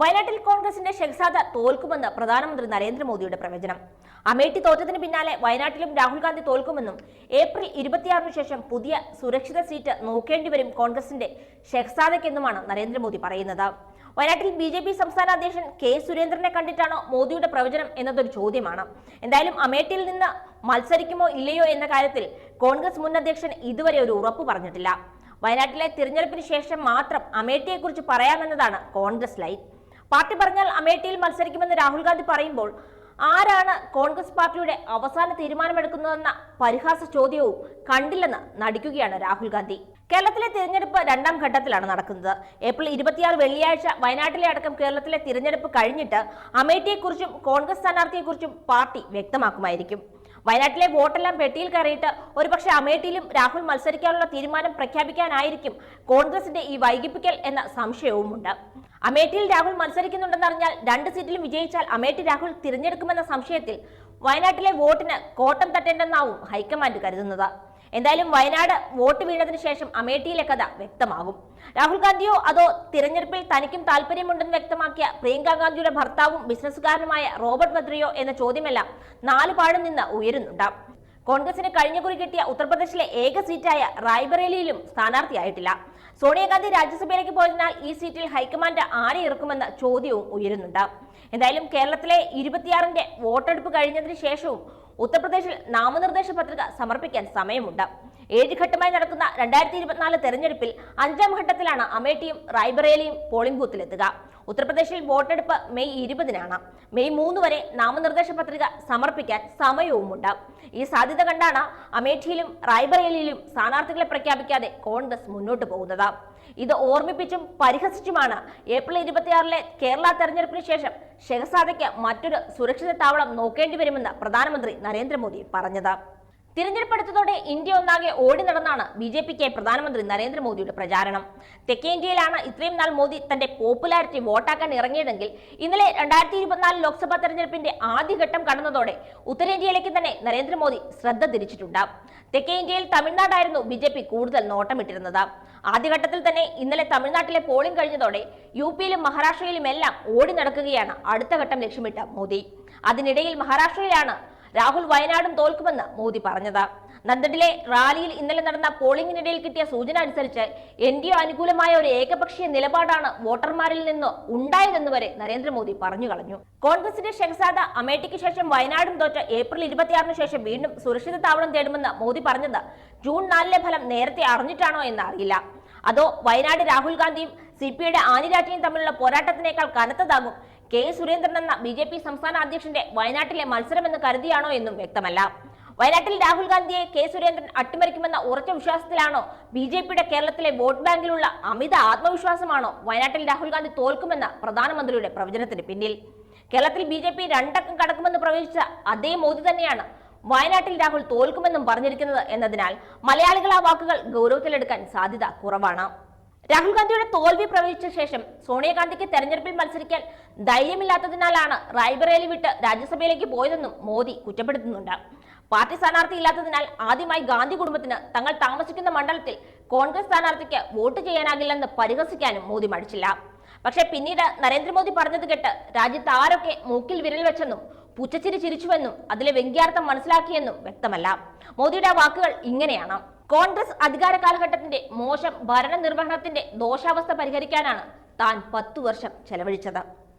വയനാട്ടിൽ കോൺഗ്രസിന്റെ ഷെഹ്സാദ തോൽക്കുമെന്ന് പ്രധാനമന്ത്രി നരേന്ദ്രമോദിയുടെ പ്രവചനം. അമേഠി തോറ്റതിന് പിന്നാലെ വയനാട്ടിലും രാഹുൽ ഗാന്ധി തോൽക്കുമെന്നും ഏപ്രിൽ ഇരുപത്തിയാറിന് ശേഷം പുതിയ സുരക്ഷിത സീറ്റ് നോക്കേണ്ടിവരും കോൺഗ്രസിന്റെ ഷെഹ്സാദയ്ക്കെന്നുമാണ് നരേന്ദ്രമോദി പറയുന്നത്. വയനാട്ടിൽ ബി ജെ പി സംസ്ഥാന അധ്യക്ഷൻ കെ സുരേന്ദ്രനെ കണ്ടിട്ടാണോ മോദിയുടെ പ്രവചനം എന്നതൊരു ചോദ്യമാണ്. എന്തായാലും അമേഠിയിൽ നിന്ന് മത്സരിക്കുമോ ഇല്ലയോ എന്ന കാര്യത്തിൽ കോൺഗ്രസ് മുൻ അധ്യക്ഷൻ ഇതുവരെ ഒരു ഉറപ്പ് പറഞ്ഞിട്ടില്ല. വയനാട്ടിലെ തിരഞ്ഞെടുപ്പിന് ശേഷം മാത്രം അമേഠിയെക്കുറിച്ച് പറയാമെന്നതാണ് കോൺഗ്രസ് ലൈൻ. പാർട്ടി പറഞ്ഞാൽ അമേഠിയിൽ മത്സരിക്കുമെന്ന് രാഹുൽ ഗാന്ധി പറയുമ്പോൾ ആരാണ് കോൺഗ്രസ് പാർട്ടിയുടെ അവസാന തീരുമാനമെടുക്കുന്നതെന്ന പരിഹാസ ചോദ്യവും കണ്ടില്ലെന്ന് നടിക്കുകയാണ് രാഹുൽ ഗാന്ധി. കേരളത്തിലെ തിരഞ്ഞെടുപ്പ് രണ്ടാം ഘട്ടത്തിലാണ് നടക്കുന്നത്. ഏപ്രിൽ ഇരുപത്തിയാറ് വെള്ളിയാഴ്ച വയനാട്ടിലെ അടക്കം കേരളത്തിലെ തിരഞ്ഞെടുപ്പ് കഴിഞ്ഞിട്ട് അമേഠിയെക്കുറിച്ചും കോൺഗ്രസ് സ്ഥാനാർത്ഥിയെക്കുറിച്ചും പാർട്ടി വ്യക്തമാക്കുമായിരിക്കും. വയനാട്ടിലെ വോട്ടെല്ലാം പെട്ടിയിൽ കയറിയിട്ട് ഒരുപക്ഷെ അമേഠിയിലും രാഹുൽ മത്സരിക്കാനുള്ള തീരുമാനം പ്രഖ്യാപിക്കാനായിരിക്കും കോൺഗ്രസിന്റെ ഈ വൈകിപ്പിക്കൽ എന്ന സംശയവുമുണ്ട്. അമേഠിയിൽ രാഹുൽ മത്സരിക്കുന്നുണ്ടെന്നറിഞ്ഞാൽ രണ്ട് സീറ്റിലും വിജയിച്ചാൽ അമേഠി രാഹുൽ തിരഞ്ഞെടുക്കുമെന്ന സംശയത്തിൽ വയനാട്ടിലെ വോട്ടിന് കോട്ടം തട്ടേണ്ടെന്നാവും ഹൈക്കമാൻഡ് കരുതുന്നത്. എന്തായാലും വയനാട് വോട്ട് വീണതിന് ശേഷം അമേഠിയിലെ കഥ വ്യക്തമാകും. രാഹുൽ ഗാന്ധിയോ അതോ തിരഞ്ഞെടുപ്പിൽ തനിക്കും താല്പര്യമുണ്ടെന്ന് വ്യക്തമാക്കിയ പ്രിയങ്ക ഗാന്ധിയുടെ ഭർത്താവും ബിസിനസ്സുകാരനുമായ റോബർട്ട് വദ്രയോ എന്ന ചോദ്യമെല്ലാം നാലുപാടും നിന്ന് ഉയരുന്നുണ്ട്. കോൺഗ്രസിന് കഴിഞ്ഞ കുറി കിട്ടിയ ഉത്തർപ്രദേശിലെ ഏക സീറ്റായ റായ്ബറേലിയിലും സ്ഥാനാർത്ഥിയായിട്ടില്ല. സോണിയാഗാന്ധി രാജ്യസഭയിലേക്ക് പോയതിനാൽ ഈ സീറ്റിൽ ഹൈക്കമാൻഡ് ആരെ ഇറക്കുമെന്ന ചോദ്യവും ഉയരുന്നുണ്ട്. എന്തായാലും കേരളത്തിലെ ഇരുപത്തിയാറിന്റെ വോട്ടെടുപ്പ് കഴിഞ്ഞതിന് ശേഷവും ഉത്തർപ്രദേശിൽ നാമനിർദ്ദേശ പത്രിക സമർപ്പിക്കാൻ സമയമുണ്ട്. ഏഴ് ഘട്ടമായി നടക്കുന്ന രണ്ടായിരത്തി ഇരുപത്തിനാല് തെരഞ്ഞെടുപ്പിൽ അഞ്ചാം ഘട്ടത്തിലാണ് അമേഠിയും റായ്ബറേലിയും പോളിംഗ് ബൂത്തിലെത്തുക. ഉത്തർപ്രദേശിൽ വോട്ടെടുപ്പ് മെയ് ഇരുപതിനാണ്. മെയ് മൂന്ന് വരെ നാമനിർദ്ദേശ പത്രിക സമർപ്പിക്കാൻ സമയവുമുണ്ട്. ഈ സാധ്യത കണ്ടാണ് അമേഠിയിലും റായ്ബറേലിയിലും സ്ഥാനാർത്ഥികളെ പ്രഖ്യാപിക്കാതെ കോൺഗ്രസ് മുന്നോട്ട് പോകുന്നത്. ഇത് ഓർമ്മിപ്പിച്ചും പരിഹസിച്ചുമാണ്. ഏപ്രിൽ ഇരുപത്തിയാറിലെ കേരള തെരഞ്ഞെടുപ്പിന് ശേഷം ഷെഹസാദയ്ക്ക് മറ്റൊരു സുരക്ഷിത താവളം നോക്കേണ്ടി വരുമെന്ന് പ്രധാനമന്ത്രി നരേന്ദ്രമോദി പറഞ്ഞത്. തിരഞ്ഞെടുപ്പെടുത്തതോടെ ഇന്ത്യ ഒന്നാകെ ഓടി നടന്നാണ് ബി ജെ പിക്ക് പ്രധാനമന്ത്രി നരേന്ദ്രമോദിയുടെ പ്രചാരണം. തെക്കേ ഇന്ത്യയിലാണ് ഇത്രയും നാൾ മോദി തന്റെ പോപ്പുലാരിറ്റി വോട്ടാക്കാൻ ഇറങ്ങിയതെങ്കിൽ ഇന്നലെ രണ്ടായിരത്തി ഇരുപത്തിനാല് ലോക്സഭാ തെരഞ്ഞെടുപ്പിന്റെ ആദ്യഘട്ടം കടന്നതോടെ ഉത്തരേന്ത്യയിലേക്ക് തന്നെ നരേന്ദ്രമോദി ശ്രദ്ധ തിരിച്ചിട്ടുണ്ട്. തെക്കേ ഇന്ത്യയിൽ തമിഴ്നാടായിരുന്നു ബി ജെ പി കൂടുതൽ നോട്ടമിട്ടിരുന്നത്. ആദ്യഘട്ടത്തിൽ തന്നെ ഇന്നലെ തമിഴ്നാട്ടിലെ പോളിംഗ് കഴിഞ്ഞതോടെ യു പിയിലും മഹാരാഷ്ട്രയിലും എല്ലാം ഓടി നടക്കുകയാണ് അടുത്ത ഘട്ടം ലക്ഷ്യമിട്ട മോദി. അതിനിടയിൽ മഹാരാഷ്ട്രയിലാണ് രാഹുൽ വയനാടും തോൽക്കുമെന്ന് മോദി പറഞ്ഞത്. നന്ദഡിലെ റാലിയിൽ ഇന്നലെ നടന്ന പോളിംഗിനിടയിൽ കിട്ടിയ സൂചന അനുസരിച്ച് എൻ ഡി എ അനുകൂലമായ ഒരു ഏകപക്ഷീയ നിലപാടാണ് വോട്ടർമാരിൽ നിന്ന് ഉണ്ടായതെന്ന് വരെ നരേന്ദ്രമോദി പറഞ്ഞു കളഞ്ഞു. കോൺഗ്രസിന്റെ ഷെഹസാദ അമേഠിക്ക് ശേഷം വയനാടും തോറ്റ ഏപ്രിൽ ഇരുപത്തിയാറിന് ശേഷം വീണ്ടും സുരക്ഷിത താവളം തേടുമെന്ന് മോദി പറഞ്ഞത് ജൂൺ നാലിലെ ഫലം നേരത്തെ അറിഞ്ഞിട്ടാണോ എന്ന് അറിയില്ല അതോ വയനാട് രാഹുൽ ഗാന്ധിയും സി പി ഐയുടെ ആനിരാജയും തമ്മിലുള്ള പോരാട്ടത്തിനേക്കാൾ കനത്തതാകും കെ സുരേന്ദ്രൻ എന്ന ബി ജെ പി സംസ്ഥാന അധ്യക്ഷന്റെ വയനാട്ടിലെ മത്സരമെന്ന് കരുതിയാണോ എന്നും വ്യക്തമല്ല. വയനാട്ടിൽ രാഹുൽ ഗാന്ധിയെ കെ സുരേന്ദ്രൻ അട്ടിമറിക്കുമെന്ന ഉറച്ച വിശ്വാസത്തിലാണോ ബി ജെ പിയുടെ കേരളത്തിലെ വോട്ട് ബാങ്കിലുള്ള അമിത ആത്മവിശ്വാസമാണോ വയനാട്ടിൽ രാഹുൽ ഗാന്ധി തോൽക്കുമെന്ന പ്രധാനമന്ത്രിയുടെ പ്രവചനത്തിന് പിന്നിൽ? കേരളത്തിൽ ബി ജെ പി രണ്ടക്കം കടക്കുമെന്ന് പ്രവചിച്ച അതേ മോദി തന്നെയാണ് വയനാട്ടിൽ രാഹുൽ തോൽക്കുമെന്നും പറഞ്ഞിരിക്കുന്നത് എന്നതിനാൽ മലയാളികൾ ആ വാക്കുകൾ ഗൗരവത്തിലെടുക്കാൻ സാധ്യത കുറവാണ്. രാഹുൽ ഗാന്ധിയുടെ തോൽവി പ്രവചിച്ച ശേഷം സോണിയാഗാന്ധിക്ക് തെരഞ്ഞെടുപ്പിൽ മത്സരിക്കാൻ ധൈര്യമില്ലാത്തതിനാലാണ് റായ്ബറേലി വിട്ട് രാജ്യസഭയിലേക്ക് പോയതെന്നും മോദി കുറ്റപ്പെടുത്തുന്നുണ്ട്. പാർട്ടി സ്ഥാനാർത്ഥി ഇല്ലാത്തതിനാൽ ആദ്യമായി ഗാന്ധി കുടുംബത്തിന് തങ്ങൾ താമസിക്കുന്ന മണ്ഡലത്തിൽ കോൺഗ്രസ് സ്ഥാനാർത്ഥിക്ക് വോട്ട് ചെയ്യാനാകില്ലെന്ന് പരിഹസിക്കാനും മോദി മടിച്ചില്ല. പക്ഷേ പിന്നീട് നരേന്ദ്രമോദി പറഞ്ഞത് കേട്ട് രാജ്യത്ത് ആരൊക്കെ മൂക്കിൽ വിരൽ വെച്ചെന്നും പുച്ചച്ചിരി ചിരിച്ചുവെന്നും അതിലെ വ്യംഗ്യാർത്ഥം മനസ്സിലാക്കിയെന്നും വ്യക്തമല്ല. മോദിയുടെ വാക്കുകൾ ഇങ്ങനെയാണ്. കോൺഗ്രസ് അധികാര കാലഘട്ടത്തിന്റെ മോശം ഭരണ നിർവഹണത്തിന്റെ ദോഷാവസ്ഥ പരിഹരിക്കാനാണ് താൻ പത്തു വർഷം ചെലവഴിച്ചത്.